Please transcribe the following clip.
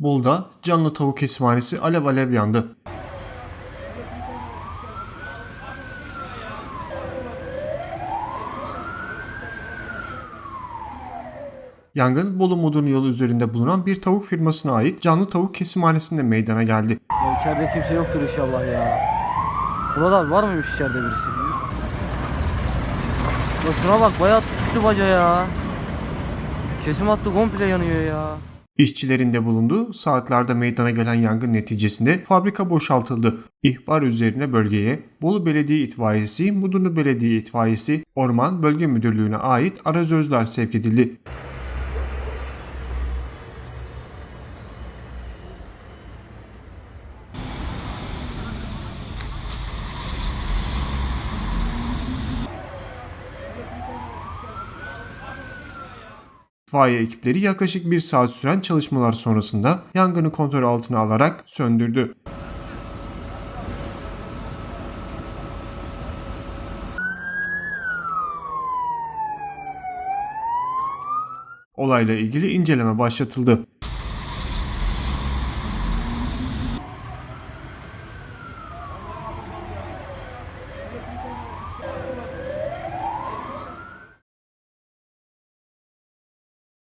Bolu'da canlı tavuk kesimhanesi alev alev yandı. Yangın Bolu Mudurnu yolu üzerinde bulunan bir tavuk firmasına ait canlı tavuk kesimhanesinde meydana geldi. Ya içeride kimse yoktur inşallah ya. Burada var mıymış içeride birisi? Ya şuna bak bayağı tutuştu baca ya. Kesim hattı komple yanıyor ya. İşçilerin de bulunduğu saatlerde meydana gelen yangın neticesinde fabrika boşaltıldı. İhbar üzerine bölgeye Bolu Belediye İtfaiyesi, Mudurnu Belediye İtfaiyesi, Orman Bölge Müdürlüğü'ne ait arazözler sevk edildi. İtfaiye ekipleri yaklaşık bir saat süren çalışmalar sonrasında yangını kontrol altına alarak söndürdü. Olayla ilgili inceleme başlatıldı.